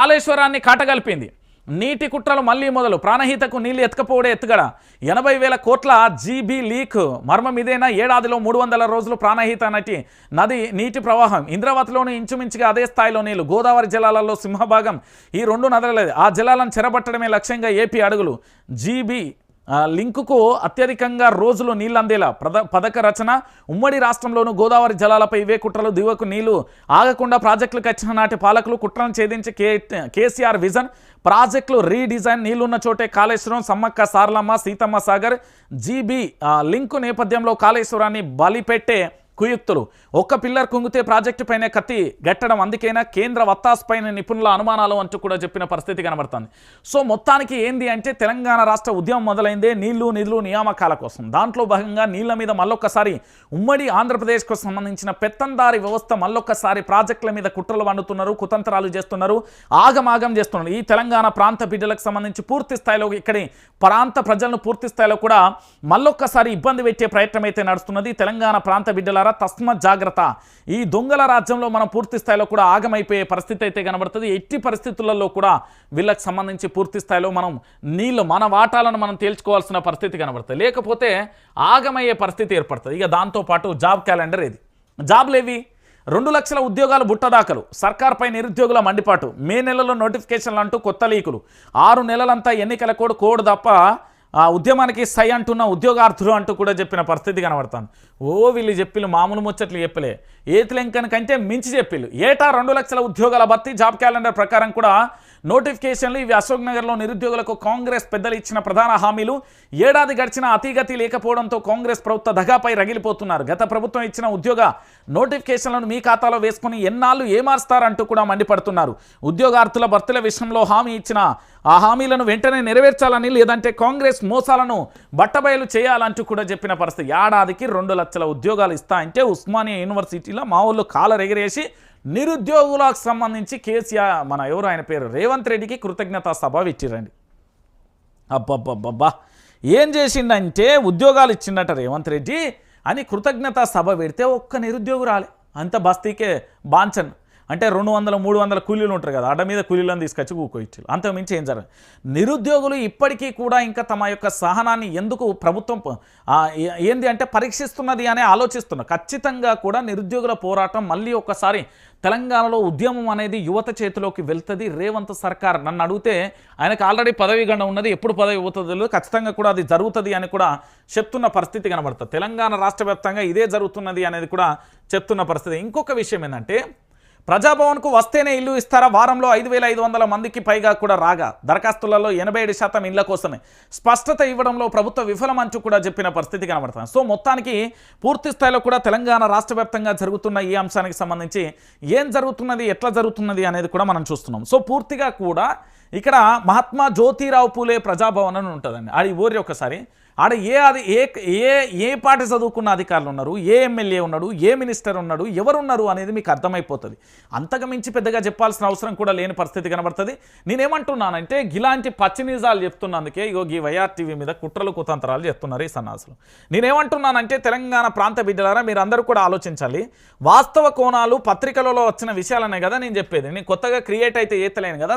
కాళేశ్వరాన్ని కాటగలిపింది. నీటి కుట్రలు మళ్ళీ మొదలు. ప్రాణహితకు నీళ్ళు ఎత్తుకపోవడే ఎత్తుగడ. ఎనభై వేల కోట్ల జీబీ లీక్. మర్మం ఇదేనా? ఏడాదిలో మూడు వందల రోజులు ప్రాణహిత నటి. నది నీటి ప్రవాహం. ఇంద్రావతిలోని ఇంచుమించుగా అదే స్థాయిలో నీళ్ళు. గోదావరి జలాలలో సింహభాగం. ఈ రెండు నదులలేదు ఆ జలాలను చెరబట్టడమే లక్ష్యంగా ఏపీ అడుగులు. జీబీ లింకుకు అత్యధికంగా రోజులు నీళ్ళు అందేలా ప్రద పథక రచన. ఉమ్మడి రాష్ట్రంలోనూ గోదావరి జలాలపై ఇవే కుట్రలు దివకు నీళ్ళు ఆగకుండా ప్రాజెక్టులు కచ్చిన నాటి పాలకులు కుట్రను ఛేదించి కే కేసీఆర్ విజన్. ప్రాజెక్టులు రీడిజైన్ నీళ్ళున్న చోటే కాళేశ్వరం సమ్మక్క సారలమ్మ సీతమ్మ సాగర్ జీబీ లింకు నేపథ్యంలో కాళేశ్వరాన్ని బలిపెట్టే కుయుక్తులు. ఒక్క పిల్లర్ కుంగితే ప్రాజెక్టు పైనే కత్తి గట్టడం అందుకైనా కేంద్ర వత్తాస్ పైన నిపుణుల అనుమానాలు అంటూ కూడా చెప్పిన పరిస్థితి కనబడుతుంది. సో మొత్తానికి ఏంది అంటే తెలంగాణ రాష్ట్ర ఉద్యమం మొదలైందే నీళ్ళు నిధులు నియామకాల కోసం. దాంట్లో భాగంగా నీళ్ళ మీద మళ్ళొక్కసారి ఉమ్మడి ఆంధ్రప్రదేశ్కు సంబంధించిన పెత్తందారి వ్యవస్థ మళ్ళొక్కసారి ప్రాజెక్టుల మీద కుట్రలు వండుతున్నారు కుతంత్రాలు చేస్తున్నారు ఆగమాగం చేస్తున్నారు. ఈ తెలంగాణ ప్రాంత బిడ్డలకు సంబంధించి పూర్తి స్థాయిలో ఇక్కడి ప్రాంత ప్రజలను పూర్తి స్థాయిలో కూడా మళ్ళొక్కసారి ఇబ్బంది పెట్టే ప్రయత్నం అయితే నడుస్తున్నది తెలంగాణ ప్రాంత బిడ్డలారా తస్మత్ జాగ్రత్త. ఈ దొంగల రాజ్యంలో మనం పూర్తి స్థాయిలో కూడా ఆగమైపోయే పరిస్థితి అయితే కనబడుతుంది. ఎట్టి పరిస్థితులలో కూడా వీళ్ళకి సంబంధించి పూర్తి స్థాయిలో మనం నీళ్ళు మన వాటాలను మనం తేల్చుకోవాల్సిన పరిస్థితి కనబడుతుంది. లేకపోతే ఆగమయ్యే పరిస్థితి ఏర్పడుతుంది. ఇక దాంతోపాటు జాబ్ క్యాలెండర్ ఇది జాబ్లేవి రెండు లక్షల ఉద్యోగాలు బుట్టదాకలు సర్కార్పై నిరుద్యోగుల మండిపాటు. మే నెలలో నోటిఫికేషన్లు అంటూ కొత్త లీకులు. ఆరు నెలలంతా ఎన్నికల కోడ్ కోడ్ తప్ప ఆ ఉద్యమానికి సై అంటున్న ఉద్యోగార్థులు అంటూ కూడా చెప్పిన పరిస్థితి కనబడుతుంది. ఓ వీళ్ళు చెప్పిలు మామూలు ముచ్చట్లు చెప్పలే. ఏతులెంకన్ కంటే మించి చెప్పిలు ఏటా రెండు లక్షల ఉద్యోగాల భర్తీ జాబ్ క్యాలెండర్ ప్రకారం కూడా నోటిఫికేషన్లు ఇవి అశోక్ నగర్లో నిరుద్యోగులకు కాంగ్రెస్ పెద్దలు ఇచ్చిన ప్రధాన హామీలు. ఏడాది గడిచిన అతిగతి లేకపోవడంతో కాంగ్రెస్ ప్రభుత్వ దగాపై రగిలిపోతున్నారు. గత ప్రభుత్వం ఇచ్చిన ఉద్యోగ నోటిఫికేషన్లను మీ ఖాతాలో వేసుకుని ఎన్నాళ్ళు ఏమార్స్తారంటూ కూడా మండిపడుతున్నారు. ఉద్యోగార్థుల భర్తీల విషయంలో హామీ ఇచ్చిన ఆ హామీలను వెంటనే నెరవేర్చాలని లేదంటే కాంగ్రెస్ మోసాలను బట్టబయలు చేయాలంటూ కూడా చెప్పిన పరిస్థితి. ఏడాదికి రెండు లక్షల ఉద్యోగాలు ఇస్తా అంటే ఉస్మానియా యూనివర్సిటీలో మా ఊళ్ళో కాలర్ ఎగిరేసి నిరుద్యోగులకు సంబంధించి కేసీఆర్ మన ఎవరు ఆయన పేరు? రేవంత్ రెడ్డికి కృతజ్ఞతా సభ ఇచ్చిరండి అబ్బబ్బబ్బబ్బా. ఏం చేసిండంటే ఉద్యోగాలు ఇచ్చిండట రేవంత్ రెడ్డి అని కృతజ్ఞతా సభ పెడితే ఒక్క నిరుద్యోగి రాలే అంత బస్తీకే బాంచన్. అంటే రెండు వందల మూడు వందల కూలీలు ఉంటారు కదా అడ్డ మీద కూలీలను తీసుకొచ్చి కూకోయిచ్చారు అంతకుమించి ఏం జరగదు. నిరుద్యోగులు ఇప్పటికీ కూడా ఇంకా తమ యొక్క సహనాన్ని ఎందుకు ప్రభుత్వం ఏంది అంటే పరీక్షిస్తున్నది అనే ఆలోచిస్తున్నారు. ఖచ్చితంగా కూడా నిరుద్యోగుల పోరాటం మళ్ళీ ఒక్కసారి తెలంగాణలో ఉద్యమం అనేది యువత చేతిలోకి వెళ్తుంది. రేవంత్ సర్కార్ నన్ను అడిగితే ఆయనకు ఆల్రెడీ పదవి గండ ఉన్నది ఎప్పుడు పదవి అవుతుందో ఖచ్చితంగా కూడా అది జరుగుతుంది అని కూడా చెప్తున్న పరిస్థితి కనబడుతుంది తెలంగాణ రాష్ట్ర వ్యాప్తంగా ఇదే జరుగుతున్నది అనేది కూడా చెప్తున్న పరిస్థితి. ఇంకొక విషయం ఏంటంటే ప్రజాభవన్కు వస్తేనే ఇల్లు ఇస్తారా? వారంలో ఐదు వేల ఐదు వందల మందికి పైగా కూడా రాగా దరఖాస్తులలో ఎనభై ఏడు శాతం ఇళ్ళ కోసమే. స్పష్టత ఇవ్వడంలో ప్రభుత్వ విఫలమంచు కూడా చెప్పిన పరిస్థితి కనబడుతుంది. సో మొత్తానికి పూర్తి స్థాయిలో కూడా తెలంగాణ రాష్ట్ర జరుగుతున్న ఈ అంశానికి సంబంధించి ఏం జరుగుతున్నది ఎట్లా జరుగుతున్నది అనేది కూడా మనం చూస్తున్నాం. సో పూర్తిగా కూడా ఇక్కడ మహాత్మా జ్యోతిరావు పూలే ప్రజాభవన్ అని ఉంటుందండి. అది ఊరి ఒకసారి ఆడ ఏ అది ఏ ఏ ఏ పార్టీ చదువుకున్న అధికారులు ఉన్నారు ఏ ఎమ్మెల్యే ఉన్నాడు ఏ మినిస్టర్ ఉన్నాడు ఎవరున్నారు అనేది మీకు అర్థమైపోతుంది. అంతకు మించి పెద్దగా చెప్పాల్సిన అవసరం కూడా లేని పరిస్థితి కనబడుతుంది. నేనేమంటున్నానంటే ఇలాంటి పచ్చి నిజాలు చెప్తున్నందుకే ఇగో ఈ వైఆర్ టీవీ మీద కుట్రలు కుతంత్రాలు చెప్తున్నారు ఈ సన్నాసులు. నేనేమంటున్నానంటే తెలంగాణ ప్రాంత బిడ్డలారా మీరు అందరూ కూడా ఆలోచించాలి. వాస్తవ కోణాలు పత్రికలలో వచ్చిన విషయాలనే కదా నేను చెప్పేది. నేను కొత్తగా క్రియేట్ అయితే ఏతలేను కదా